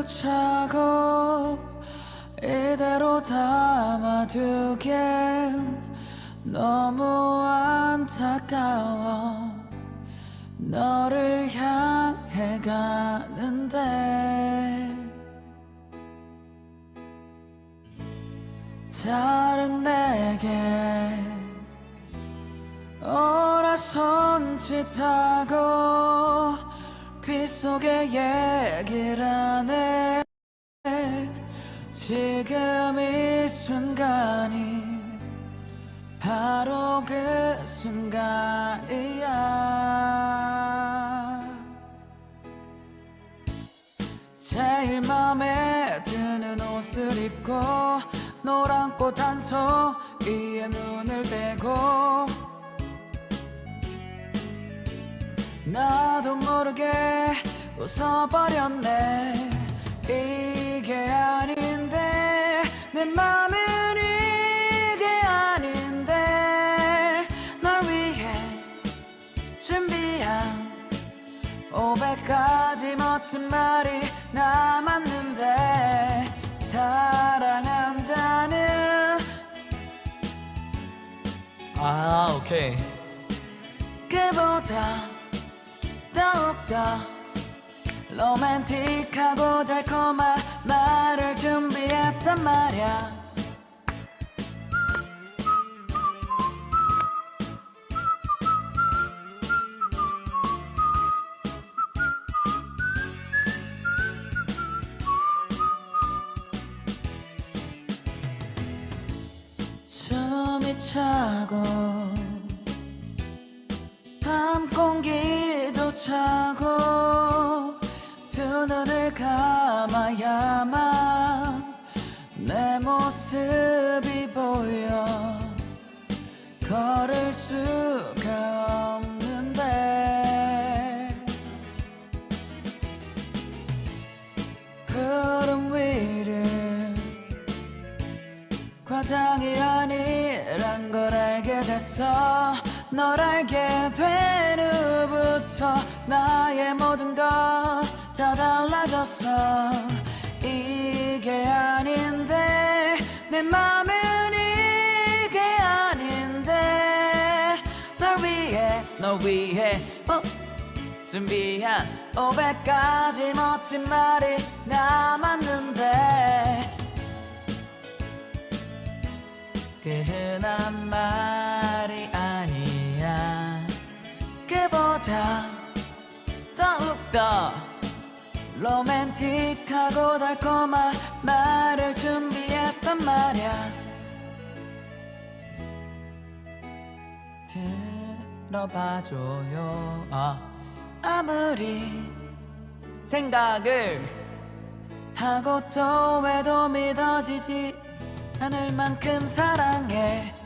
또 차고 이대로 담아두기엔 너무 안타까워. 너를 향해 가는데 다른 내게 오라 손짓하고 귀 속에 얘기를 하네. 지금 이 순간이 바로 그 순간이야. 제일 맘에 드는 옷을 입고 노란 꽃 한 송이에 눈을 대고 나도 모르게 웃어버렸네. 이게 아닌데 내 맘은 이게 아닌데. 널 위해 준비한 500가지 멋진 말이 남았는데 사랑한다는 아 오케이. 그보다 더욱더 로맨틱하고 달콤한 말을 준비했단 말야. 숨이 차고 눈을 감아야만 내 모습이 보여 걸을 수가 없는데. 구름 위를 과장이 아니란 걸 알게 됐어. 널 알게 된 후부터 나의 모든 것 다 달라졌어. 이게 아닌데 내 맘은 이게 아닌데. 널 위해 널 위해 어? 준비한 500가지 멋진 말이 남았는데. 그 흔한 말이 아니야. 그보다 더욱더 로맨틱하고 달콤한 말을 준비했단 말야 들어봐줘요 아. 아무리 생각을 하고 또 해도 믿어지지 않을 만큼 사랑해